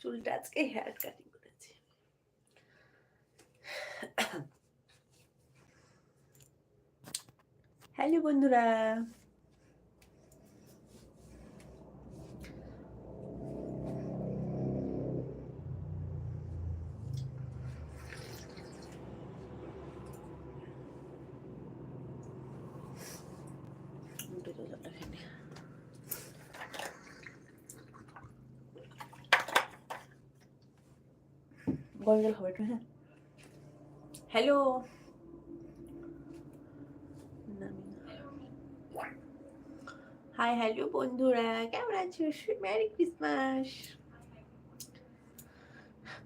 চুলটা আজকে hair cutting করেছি। হ্যালো বন্ধুরা। খাবে একটু হ্যাঁ। হ্যালো। হাই, হ্যালো বন্ধুরা, কেমন আছো? Merry Christmas.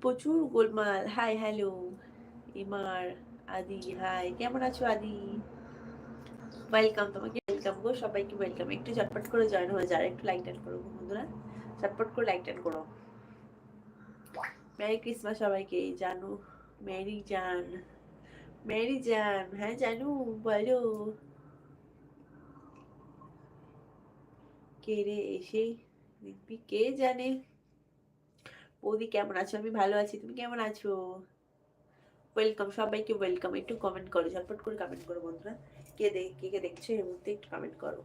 প্রচুর গোলমাল। High, hello. ইমার, আদি, হাই, কেমন আছো আদি? ওয়েলকাম তোমাকে, ওয়েলকাম গো সবাইকে, ওয়েলকাম। একটু ঝটপট করে জয়েন হয়ে যাও একটু লাইক টান করো বন্ধুরা। ঝটপট করে লাইক টান করো। মেরি ক্রিসমাস সবাইকে জানু। মেরি জান মেরি জান হ্যাঁ জানু, বলো। কে রে এসে? দেখবি কে জানে? বৌদি, কেমন আছো? আমি ভালো আছি, তুমি কেমন আছো? ওয়েলকাম সবাইকে ওয়েলকাম একটু কমেন্ট করো, ঝটপট করে কমেন্ট করো বন্ধুরা। কে দেখ কে কে দেখছ এই মুহূর্তে একটু কমেন্ট করো।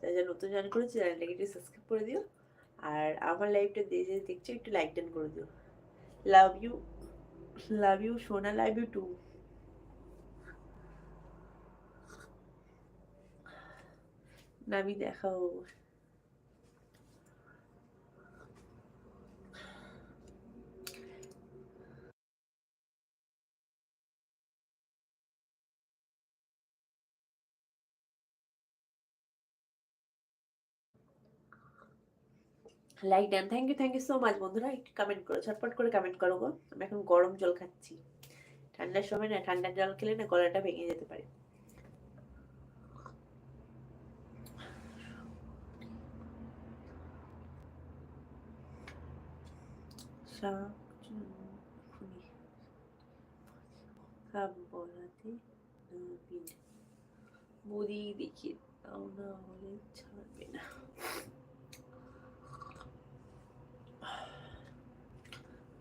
যারা নতুন জয়েন করেছে, চ্যানেলটাকে একটু সাবস্ক্রাইব করে দিও। আর আমার লাইফটা দেখে দেখছ, একটু লাইক ডান করে দিও। লাভ ইউ লাভ ইউ সোনা লাভ ইউ টু নামি দেখাও। Like then thank you thank you so much বন্ধুরা একটু কমেন্ট করো ঝটপট করে কমেন্ট করো গো আমি এখন গরম জল খাচ্ছি ঠান্ডার সময় না ঠান্ডার জল খেলে না গলাটা ভেঙে যেতে পারে মুড়ি দেখিয়ে দাও না হলে ছাড়বে না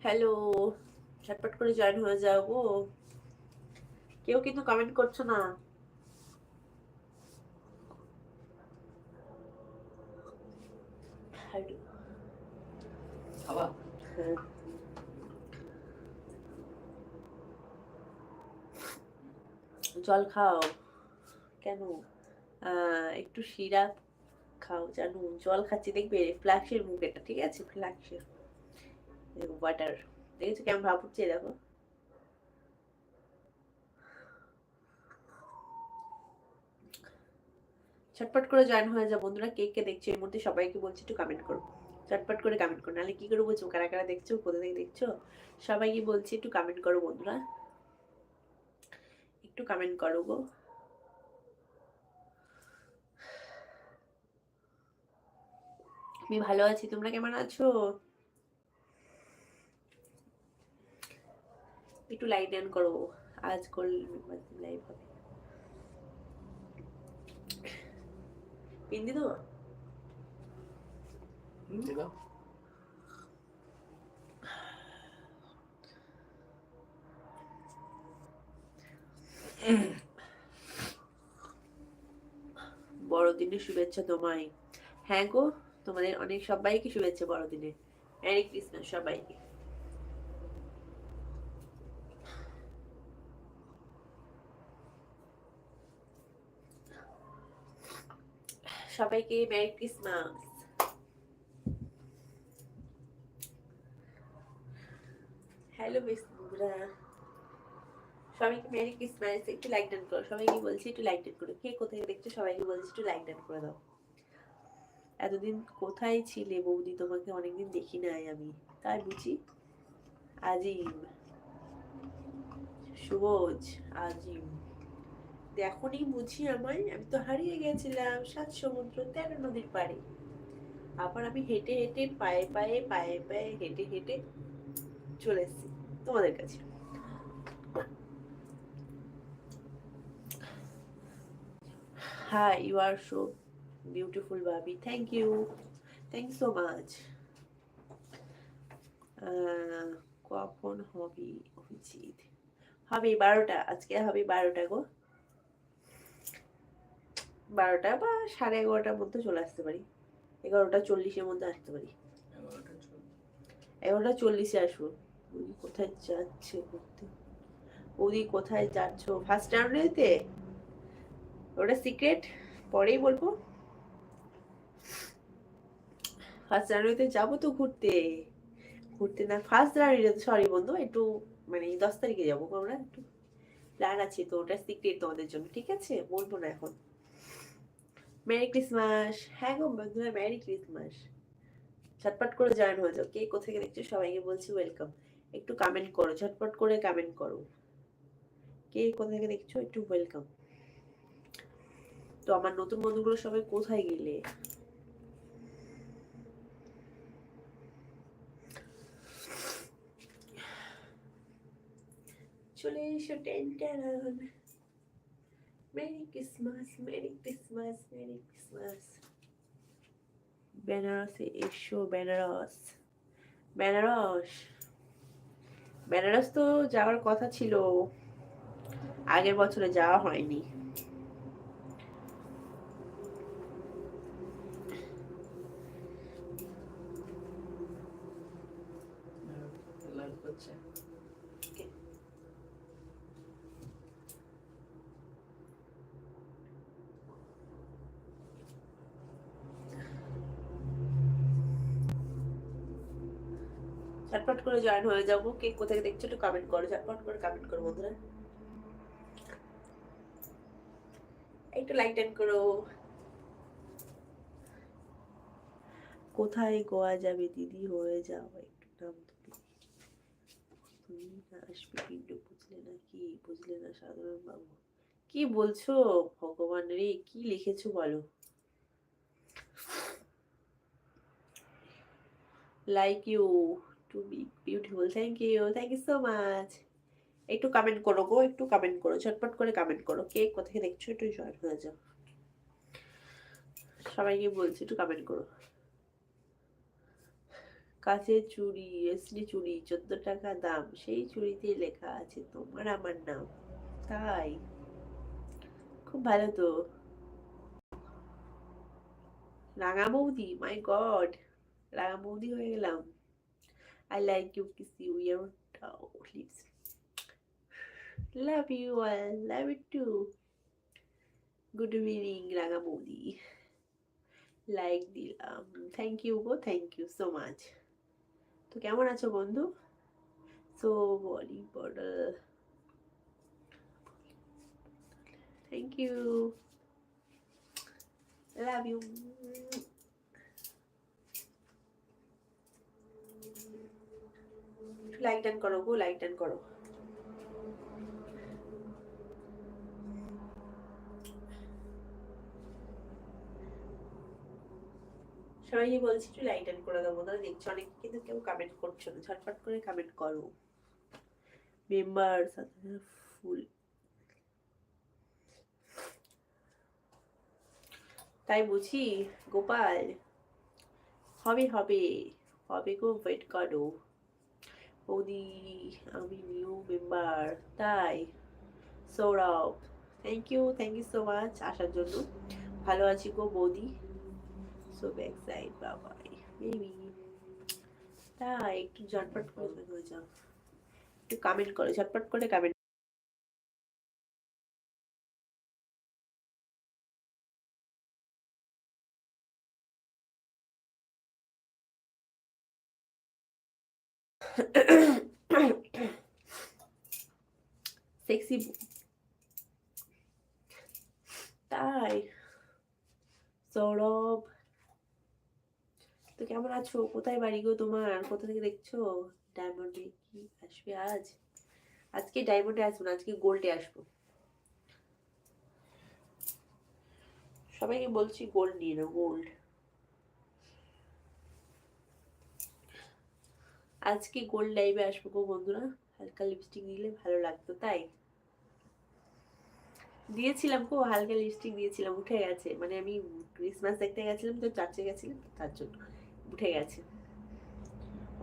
হ্যালো। ঝটপট করে জয়েন হয়ে যাও গো। কেউ কিন্তু কমেন্ট করছ না। হ্যাঁ। জল খাও। কেন? আহ, একটু শিরা খাও জানো। জল খাচ্ছি দেখবে ফ্ল্যাক্সের মুখ এটা ঠিক আছে? ফ্ল্যাক্সের ওয়াটার দেখেছ কেমন ভাব উঠছে দেখো। ছটপট করে জয়েন হয়ে যাও, বন্ধুরা, কে কে দেখছ এর মধ্যে সবাইকে বলছি একটু কমেন্ট করো। চটপট করে কমেন্ট করো, নাহলে কি করে বলছো কারা কারা দেখছ, কোথা থেকে দেখছ? সবাইকে বলছি একটু কমেন্ট করো, বন্ধুরা। একটু কমেন্ট করো গো। আমি ভালো আছি, তোমরা কেমন আছো? একটু লাইট অন করো আজ করলে লাইভ হবে। পিন দি দেবো বড়দিনের শুভেচ্ছা তোমায়। হ্যাঁ গো তোমাদের অনেক সবাইকে শুভেচ্ছা বড়দিনে মেরি ক্রিসমাস সবাইকে। সবাইকে মেরি ক্রিসমাস হ্যালো সবাইকে মেরি ক্রিসমাস একটু লাইক ডান করো। সবাইকে বলছি একটু লাইক ডান করো। কে কোথায় দেখছ সবাইকে বলছি একটু লাইক ডান করে দাও। এতদিন কোথায় ছিলে বৌদি? তোমাকে অনেকদিন দেখি নাই আমি। তাই বুঝি? আজিম। সুবোজ, আজিম। দেখনি বুঝি আমায় আমি তো হারিয়ে গেছিলাম সাত সমুদ্র তেরো নদীর পাড়ে। আবার আমি হেঁটে হেঁটে পায়ে পায়ে পায়ে পায়ে হেঁটে হেঁটে চলে এসেছি তোমাদের কাছে। Hi, you are so beautiful Bobby. Thank you thank so much কখন হবে অভিজিৎ? হবে বারোটা আজকে হবে বারোটা গো। বারোটা বা সাড়ে এগারোটার মধ্যে চলে আসতে পারি। এগারোটা চল্লিশের মধ্যে আসতে পারি। এগারোটা চল্লিশে আসব বৌদি কোথায় যাচ্ছে ঘুরতে বৌদি কোথায় যাচ্ছ? ফার্স্ট জানুয়ারিতে ওটা সিক্রেট পরেই বলব। ফার্স্ট জানুয়ারিতে যাব তো ঘুরতে। ঘুরতে না ফার্স্ট রাউন্ডে সরি বন্ধু একটু মানে দশ তারিখে যাব। আমরা একটু প্ল্যান আছে তো ওটা সিক্রেট তোমাদের জন্য ঠিক আছে? বলব না এখন। মেরি ক্রিসমাস হ্যাঁ গো বন্ধুরা মেরি ক্রিসমাস ঝটপট করে জয়েন হয়ে যাও। কে কোথা থেকে দেখছ? সবাইকে বলছি ওয়েলকাম একটু কমেন্ট করো, ঝটপট করে কমেন্ট করো। কে কোথা থেকে দেখছ? একটু ওয়েলকাম তো আমার নতুন বন্ধুগুলো সবাই কোথায় গেলে? চলে এসো টেন্টার merry Christmas merry Christmas merry Christmas বেনারসে এসো বেনারস বেনারস বেনারস তো যাওয়ার কথা ছিল, আগের বছরে যাওয়া হয়নি লাইভ করছে ঝটপট করে জয়েন হয়ে যাব। কে কোথায় দেখছ একটু কমেন্ট করো, ঝটপট করে কমেন্ট করো বন্ধুরা। একটু লাইক টাইম করো। কোথায় গোয়া যাবে দিদি? হয়ে যাও, একটু নাম তুমি না আসবে কিন্তু বুঝলে না কি? বুঝলে না সাধারণ বাবু কি বলছো? ভগবান রে, কি লিখেছো বলো? Like you to be beautiful thank you thank you so much একটু কমেন্ট করো গো, একটু কমেন্ট করো, ঝটপট করে কমেন্ট করো। কে কোথায় দেখছ একটু জয়েন হয়ে যাও সবাইকে বলছি একটু কমেন্ট করো। কাছের চুড়ি এসলি চুড়ি চোদ্দ টাকা দাম, সেই চুড়িতে লেখা আছে তোমার আমার নাম। তাই? খুব ভালো তো। রাঙা বৌদি মাই গড রাঙা বৌদি হয়ে গেলাম। I like you, kiss you, your lips. Love you all, love it too. Good evening, Raga Modi. Like দিলাম thank you go thank you so much তো কেমন আছো বন্ধু so body বডল thank you love you Like done করো, গো like done করো। সবাইকে বলছি একটু লাইক ডান করে দেবো না দেখছি অনেক কিন্তু কেউ কমেন্ট করছ না। ঝটপট করে কমেন্ট করো। মেম্বার ফুল তাই বুঝি? গোপাল? হবে হবে। হবে গো ওয়েট করো। বৌদি আমি নিউ মেম্বার তাই Sourav thank you thank you so much আসার জন্য। ভালো আছি গো বৌদি। So back side Babai baby তাই, একটু ঝটপট করে, হয়ে যাও একটু কমেন্ট করো, ঝটপট করে কমেন্ট সেক্সি তাই। সৌরভ, তো কেমন আছো? কোথায় বাড়ি গো তোমার? কোথা থেকে দেখছ? ডায়মন্ডে কি আসবে আজ? আজকে ডায়মন্ডে আসব না, আজকে গোল্ডে আসব। সবাইকে বলছি গোল্ড নিয়ে নাও গোল্ড আজকে গোল্ড লাইভে আসব গো বন্ধুরা। হালকা লিপস্টিক দিলে ভালো লাগতো, তাই? দিয়েছিলাম গো, হালকা লিপস্টিক দিয়েছিলাম, উঠে গেছে। মানে আমি ক্রিসমাস দেখতে গেছিলাম, তো চার্চে গেছিলাম তার জন্য উঠে গেছে।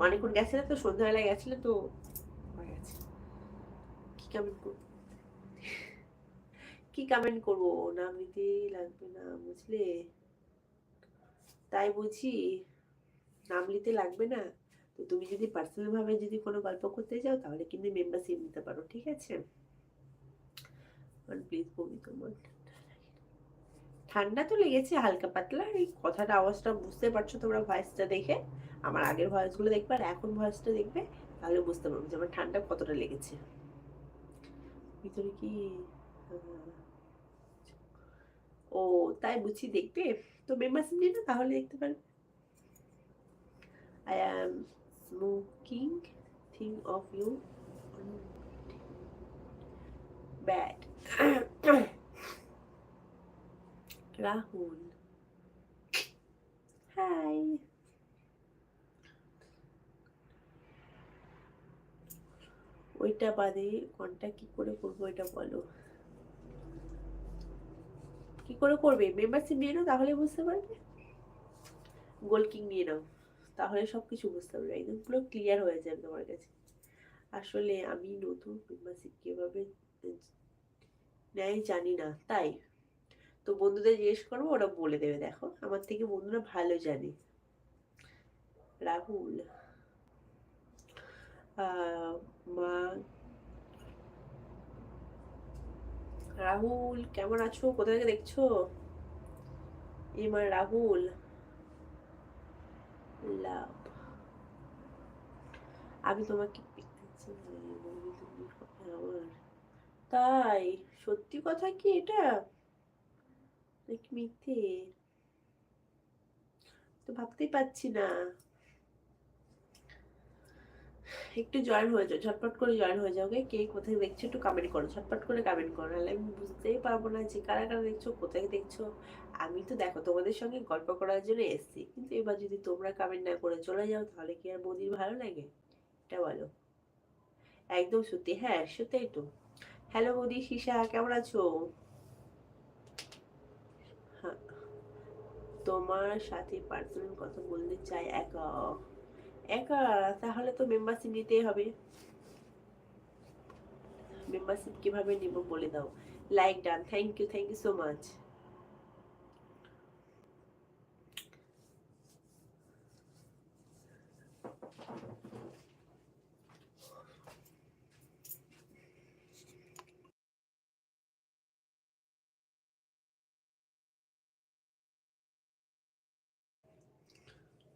অনেকক্ষণ গেছিলে তো সন্ধ্যাবেলা গেছিলে, তো হয়ে গেছে। কি কমেন্ট করব? কি কমেন্ট করব? নাম নিতেই লাগবে না, বুঝলে? তাই বুঝি নাম নিতে লাগবে না। তো তুমি যদি পার্সোনালভাবে যদি কোনো গল্প করতে যাও, তাহলে কিন্তু মেম্বারশিপ নিতে পারো, ঠিক আছে? প্লিজ বমি তোমার ঠান্ডা তো লেগেছে, হালকা পাতলা এই কথাটা, আওয়াজটা বুঝতে পারছ তোমরা ভয়েসটা দেখে? আমার আগের ভয়েসগুলো দেখবে, আর এখন ভয়েসটা দেখবে, তাহলে বুঝতে পারবে যে আমার ঠান্ডা কতটা লেগেছে। ভিতরে কি ও, তাই বুঝছি দেখবে তো মেম্বারশিপ নিয়ে না তাহলে দেখতে পারবে। Am smoking thing of you bad Rahul hi ওইটা বাদে কোনটা কি করে করব এটা বলো। কি করে করবে? মেম্বারশিপ নিয়ে নাও তাহলে বুঝতে পারবে। গোল কিং নিয়ে নাও। তাহলে সব কিছু বুঝতে পারবে। একদম পুরো ক্লিয়ার হয়ে যাবে তোমার কাছে। আসলে আমি নতুন মেম্বারশিপ কীভাবে নেয় জানি না, তাই। তো বন্ধুদের জিজ্ঞেস করব, ওরা বলে দেবে, দেখো। আমার থেকে বন্ধুরা ভালো জানে। রাহুল মা, রাহুল, কেমন আছো? কোথা থেকে দেখছ? এবার রাহুল। লাভ আমি তোমাকে তাই সত্যি কথা কি এটা? নাকি মিথ্যে? তো ভাবতেই পারছি না। একটু জয়েন হয়ে যাও, ঝটপট করে জয়েন হয়ে যাও? কে কোথায় দেখছ একটু কমেন্ট করো, ঝটপট করে কমেন্ট করো, নাহলে আমি বুঝতেই পারব না যে কারা কারা দেখছ, কোথায় দেখছ। আমি তো দেখো, তোমাদের সঙ্গে গল্প করার জন্য এসেছি, কিন্তু এবার যদি তোমরা কমেন্ট না করে চলে যাও, তাহলে কি আর বৌদির ভালো লাগে? এটা বলো। একদম সত্যি হ্যাঁ সত্যিই তো। হ্যালো বৌদি শিশা কেমন আছো? হ্যাঁ। তোমার সাথে পার্সোনাল কথা বলতে চাই, একা। একা, তাহলে তো মেম্বারশিপ নিতেই হবে। মেম্বারশিপ কীভাবে নিব বলে দাও। Like done thank you thank you so much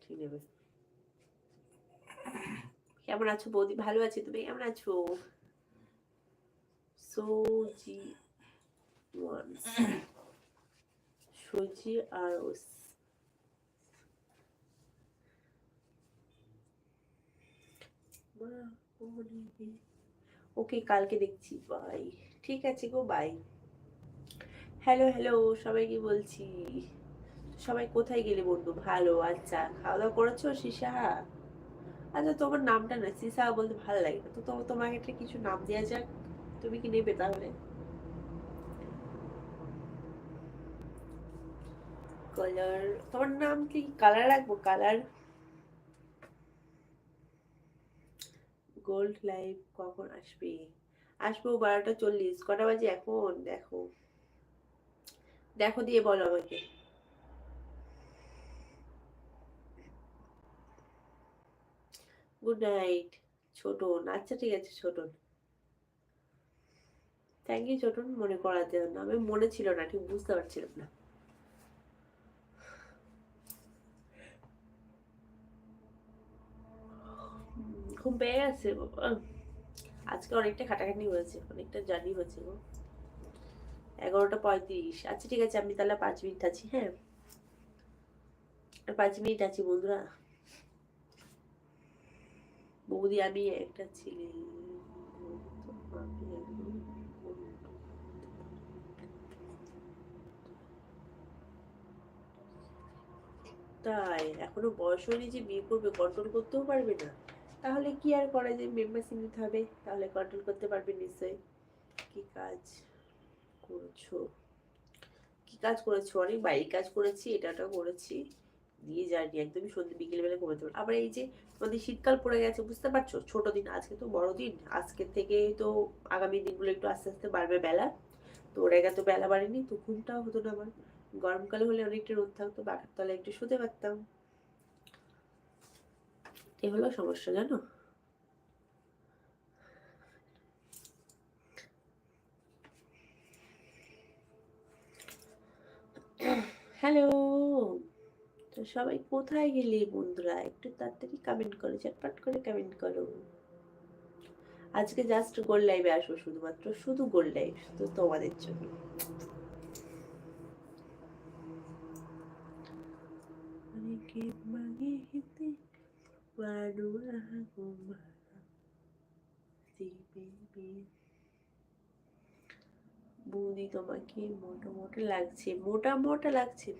ঠিক নেবে? কেমন আছো বৌদি? ভালো আছি, তুমি কেমন আছো? সোজি সোজি আর ওকে কালকে দেখছি বাই ঠিক আছে গো বাই হ্যালো হ্যালো সবাইকে বলছি? সবাই কোথায় গেলে বন্ধু? ভালো আচ্ছা। খাওয়া দাওয়া করেছ, সিসা? আচ্ছা তোমার নামটা না, সিসা বলতে ভালো লাগে তো তোমাকে একটা কিছু নাম দেওয়া যাক। তুমি কি নেবে তাহলে? কালার তোমার নাম কি? কালার রাখব কালার গোল্ড লাইফ কখন আসবে? আসব বারোটা চল্লিশ, কটা বাজে এখন? দেখো। দেখো দিয়ে বলো আমাকে। গুড নাইট ছোটন আচ্ছা ঠিক আছে ছোটন থ্যাংক ইউ ছোটন মনে করার জন্য। আমি মনে ছিল না, ঠিক বুঝতে পারছিলাম না। ঘুম পেয়ে গেছে আজকে অনেকটা খাটাখাটি হয়েছে, অনেকটা জার্নি হয়েছে গো। এগারোটা পঁয়ত্রিশ। আচ্ছা ঠিক আছে, আমি তাহলে পাঁচ মিনিট আছি হ্যাঁ? পাঁচ মিনিট আছি, বন্ধুরা। বৌদি, আমি একটা ছেলে। তাই, এখনও বয়স হয়নি যে বিয়ে করবে কন্ট্রোল করতেও পারবে না। তাহলে কি আর করা যায়? মেম্বারশিপ নিতে হবে, তাহলে কন্ট্রোল করতে পারবে নিশ্চয়ই। কি কাজ করছ? কি কাজ করেছ? অনেক বাড়ির কাজ করেছি, এটা করেছি। দিয়ে যায়নি, একদমই সন্ধ্যে বিকেলবেলা ঘুমাতে পারে। আবার এই যে আমাদের শীতকাল পড়ে গেছে, বুঝতে পারছ? ছোট দিন, আজকে তো বড় দিন। আজকে থেকে তো আগামী দিনগুলো একটু আস্তে আস্তে বাড়বে বেলা। তো ওর আগে তো বেলা বাড়েনি, তো ঘুমটাও হতো না আমার। গরমকালে হলে অনেকটা রোদ থাকতো, বাঘের তলায় একটু শুতে পারতাম। এ হলো সমস্যা, জানো? হ্যালো! তো সবাই কোথায় গেলে বন্ধুরা? একটু তাড়াতাড়ি কমেন্ট করো চটপট করে কমেন্ট করো। আজকে জাস্ট গোল্ড লাইভে আসব শুধুমাত্র, শুধু গোল্ড লাইভ শুধু তোমাদের জন্য। অনেকে দিবে বৌদি তোমাকে মোটা মোটা লাগছে, মোটা মোটা লাগছে।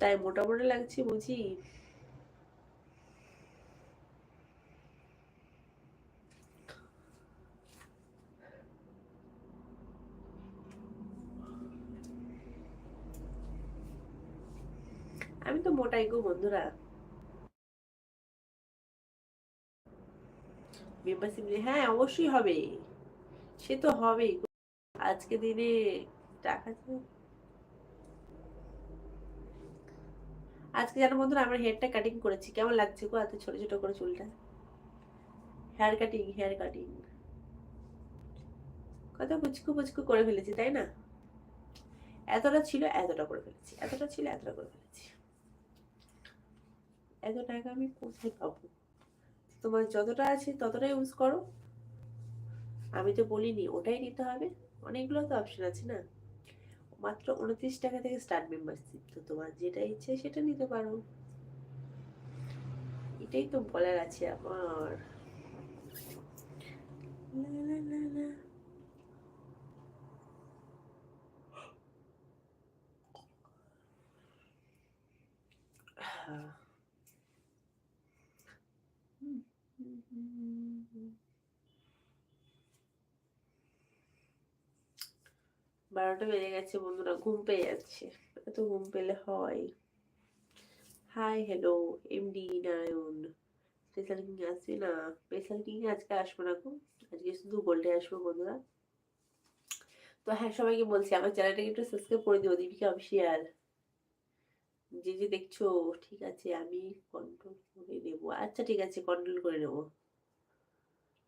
তাই মোটা মোটা লাগছে বুঝি। আমি তো মোটাই গো বন্ধুরা। হ্যাঁ অবশ্যই হবে। সে তো হবেই। আজকে দিনে টাকা আজকে জানো বন্ধুরা, আমার হেয়ারটা কাটিং করেছি। কেমন লাগছে গো এত ছোট ছোট করে চুলটা? হেয়ার কাটিং হেয়ার কাটিং কত পুচকু পুচকু করে ফেলেছি, তাই না? এতটা ছিল, এতটা করে ফেলেছি। এতটা ছিল, এতটা করে ফেলেছি। এত টাকা আমি কোথায় পাবো? তোমার যতটা আছে ততটাই ইউজ করো। আমি তো বলিনি, ওটাই নিতে হবে। অনেকগুলো তো অপশন আছে না? মাত্র উনত্রিশ টাকা থেকে স্টার্ট মেম্বারশিপ তো তোমার যেটা ইচ্ছে সেটা নিতে পারো। এটাই তো বলার আছে আমার। লা বারোটা বেজে গেছে, বন্ধুরা ঘুম পেয়ে যাচ্ছে। এত ঘুম পেলে হয়। Hi hello MD Narayan. Special king আসবে না? স্পেশাল কিং আজকে আসব না গো। আজকে শুধু গোল্ডে আসব বন্ধুরা। তো হ্যাঁ সবাইকে বলছি, আমার চ্যানেলটাকে একটু সাবস্ক্রাইব করে দিও, দীপিকা অফিসিয়াল। যে যে দেখছ, ঠিক আছে, আমি কন্ট্রোল করে নেব। আচ্ছা ঠিক আছে কন্ট্রোল করে নেব।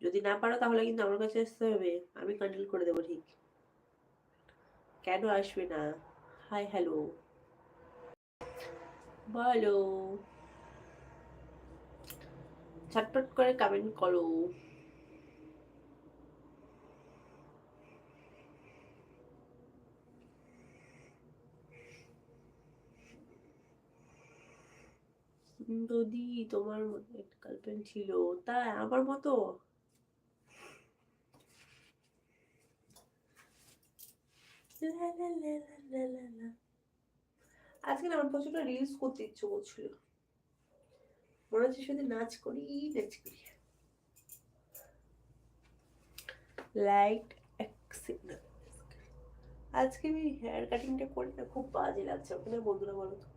যদি না পারো, তাহলে কিন্তু আমার কাছে আসতে হবে। আমি কন্ট্রোল করে দেবো, ঠিক। কেন আসবে না? Hi, hello. বলো। ঝটপট করে কমেন্ট করো। যদি তোমার মতো একটা ছিল তাই আমার মতো? আজকে না আমার প্রচণ্ড রিলস করতে ইচ্ছে করছিল। মনে হচ্ছে শুধু নাচ করি নাচ করি। লাইট আজকে আমি হেয়ার কাটিংটা করি না, খুব বাজে লাগছে ওখানে বন্ধুরা বলো তো।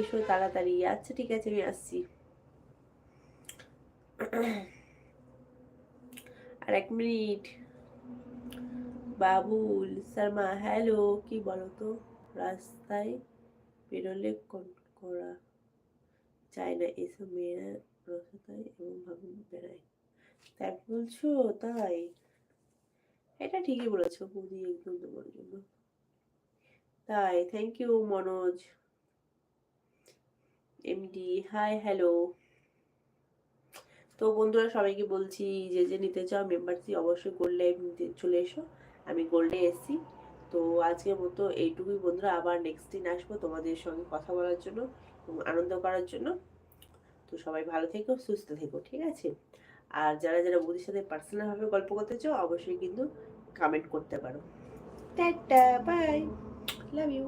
এসো তাড়াতাড়ি। আচ্ছা ঠিক আছে, আমি আসছি। আর এক মিনিট। বাবুল শর্মা হ্যালো, কি বলো তো রাস্তায় বেরোলে করা যায় না, এসব মেয়েরা রসতায় ভাবুন বেড়ায়। তাই বলছো? তাই? এটা ঠিকই বলেছ বুঝি একদম তোমার জন্য। তাই thank you Manoj. MD hi hello. তো বন্ধুরা, সবাইকে বলছি, যে যে নিতে চাও মেম্বারশিপ অবশ্যই করলে, চলে এসো। আমি গোল্ডে এসছি। তো আজকের মতো এইটুকুই বন্ধুরা, আবার নেক্সট দিন আসব তোমাদের সঙ্গে কথা বলার জন্য এবং আনন্দ করার জন্য। তো সবাই ভালো থেকো, সুস্থ থেকো, ঠিক আছে? আর যারা যারা বৌদির সাথে পার্সোনালভাবে গল্প করতে চাও, অবশ্যই কিন্তু কমেন্ট করতে পারো। Tata bye love you